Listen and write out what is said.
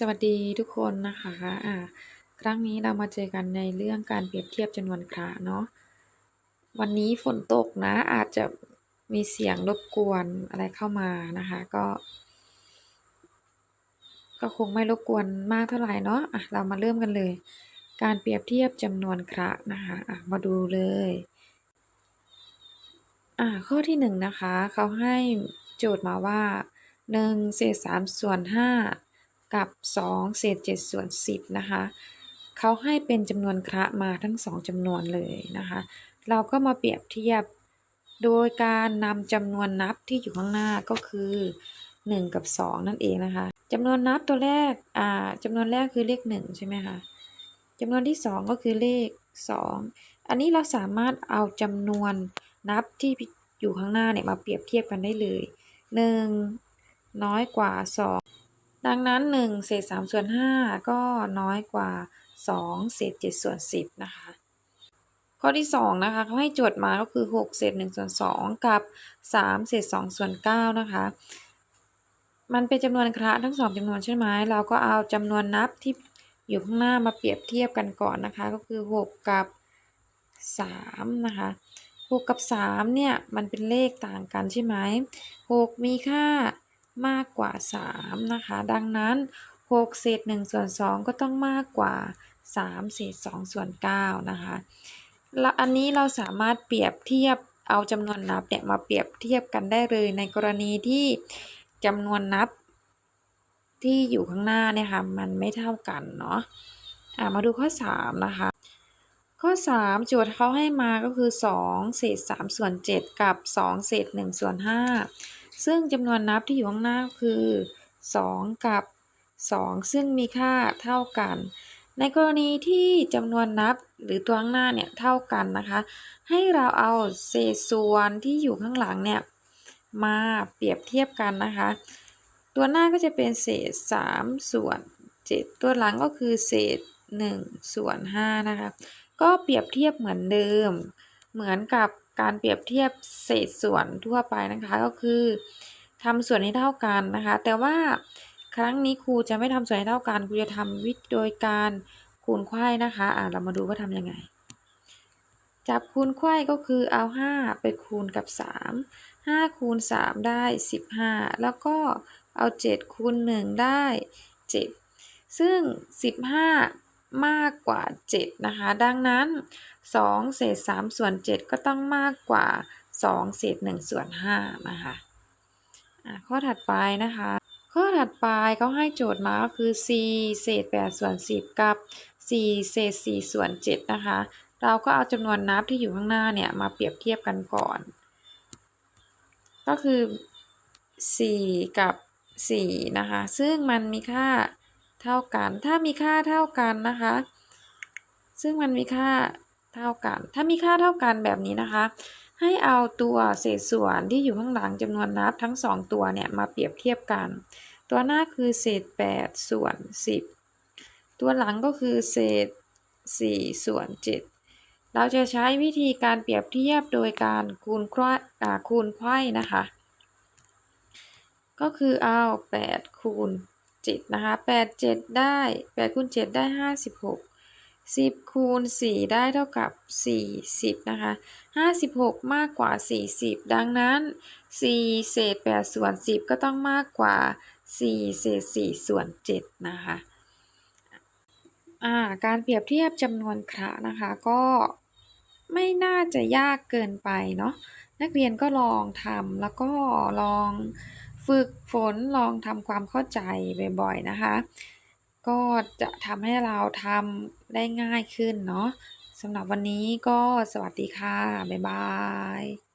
สวัสดีทุกคนนะคะอ่าครั้งนี้เรามาเจอกันในเรื่องการเปรียบเทียบจำนวนคระเนาะ วันนี้ฝนตกนะ อาจจะมีเสียงรบกวนอะไรเข้ามานะคะ ก็ ก็คงไม่รบกวนมากเท่าไหร่เนาะอะเรามาเริ่มกันเลย การเปรียบเทียบจำนวนคระนะคะอะมาดูเลยอ่าข้อที่หนึ่งนะคะเขาให้โจทย์มาว่าหนึ่งเศษสามส่วนห้า กับ 2 เศษ 7 ส่วน 10 นะคะ เขาให้เป็นจำนวนคระมาทั้ง 2จำนวนเลยนะคะ เราก็มาเปรียบเทียบโดยการนำจำนวนนับที่อยู่ข้างหน้าก็คือ 1 กับ 2 นั่นเองนะคะจำนวนนับตัวแรกอ่าจำนวนแรกคือเลข 1 ใช่ไหมคะจำนวนที่ 2 ก็คือเลข 2 อันนี้เราสามารถเอาจำนวนนับที่อยู่ข้างหน้าเนี่ยมาเปรียบเทียบกันได้เลย 1 น้อยกว่า 2 ดังนั้น 1 เศษ 3 ส่วน 5 ก็น้อยกว่า 2 เศษ 7 ส่วน 10 นะคะ ข้อที่ 2 นะคะเขาให้โจทย์มาก็คือ 6 เศษ 1 ส่วน 2 กับ 3 เศษ 2 ส่วน 9 นะคะ มันเป็นจำนวนคระทั้ง2จำนวนใช่ไหมเราก็เอาจำนวนนับที่อยู่ข้างหน้ามาเปรียบเทียบกันก่อนนะคะ ก็คือ 6 กับ 3 นะคะ 6 กับ 3 เนี่ย มันเป็นเลขต่างกันใช่ไหม 6 มีค่า มากกว่า 3 นะคะ ดังนั้น 6 เศษ1ส่วน2ก็ต้องมากกว่า 3 เศษ2ส่วน9นะคะแล้วอันนี้เราสามารถเปรียบเทียบเอาจำนวนนับเนี่ยมาเปรียบเทียบกันได้เลยในกรณีที่จำนวนนับที่อยู่ข้างหน้าเนี่ยค่ะมันไม่เท่ากันเนาะะมาดูข้อ 3 นะคะ ข้อ 3 โจทย์เขาให้มาก็คือ 2 เศษ 3 ส่วน 7 กับ 2 เศษ 1 ส่วน 5 ซึ่งจำนวนนับที่อยู่ข้างหน้าคือ 2 กับ 2 ซึ่งมีค่าเท่ากัน ในกรณีที่จำนวนนับหรือตัวข้างหน้าเนี่ยเท่ากันนะคะ ให้เราเอาเศษส่วนที่อยู่ข้างหลังเนี่ยมาเปรียบเทียบกันนะคะ ตัวหน้าก็จะเป็นเศษ 3 ส่วน 7 ตัวหลังก็คือเศษ 1 ส่วน5นะคะ ก็เปรียบเทียบเหมือนเดิม เหมือนกับ การเปรียบเทียบเศษส่วนทั่วไปนะคะก็คือทำส่วนให้เท่ากันนะคะ แต่ว่าครั้งนี้ครูจะไม่ทำส่วนให้เท่ากันครูจะทำวิธีโดยการคูณไข่นะคะอ่าเรามาดูว่าทำยังไง จับคูณไข่ก็คือเอา 5 ไปคูณกับ 3 5คูณ3ได้ 15 แล้วก็เอา 7คูณ1ได้ 7 ซึ่ง 15 มากกว่า 7 นะคะ ดังนั้น 2 เศษ 3 ส่วน 7 ก็ต้องมากกว่า 2 เศษ 1 ส่วน 5 นะคะข้อถัดไปนะคะ ข้อถัดไปเขาให้โจทย์มาก็คือ 4 เศษ 8 ส่วน 10 กับ 4 เศษ 4 ส่วน 7 นะคะ เราก็เอาจำนวนนับที่อยู่ข้างหน้าเนี่ย มาเปรียบเทียบกันก่อน ก็คือ 4 กับ 4 นะคะ ซึ่งมันมีค่า เท่ากัน ถ้ามีค่าเท่ากันนะคะ ซึ่งมันมีค่าเท่ากัน ถ้ามีค่าเท่ากันแบบนี้นะคะ ให้เอาตัวเศษส่วนที่อยู่ข้างหลังจำนวนนับทั้ง 2 ตัวเนี่ยมาเปรียบเทียบกัน ตัวหน้าคือเศษ 8 ส่วน 10 ตัวหลังก็คือเศษ 4 ส่วน 7 เราจะใช้วิธีการเปรียบเทียบโดยการคูณควคูณไข่นะคะ ก็คือเอา 8 คูณ 7นะคะ8 7ได้8คูณ7ได้56 10คูณ4ได้เท่ากับ40นะคะ56มากกว่า40ดังนั้น4เศษ8ส่วน10ก็ต้องมากกว่า4เศษ4ส่วน7นะคะการเปรียบเทียบจำนวนคระนะคะก็ไม่น่าจะยากเกินไปเนาะนักเรียนก็ลองทำแล้วก็ลอง ฝึกฝนลองทำความเข้าใจบ่อยๆนะคะ ก็จะทำให้เราทำได้ง่ายขึ้นเนาะสำหรับวันนี้ก็สวัสดีค่ะ บ๊ายบาย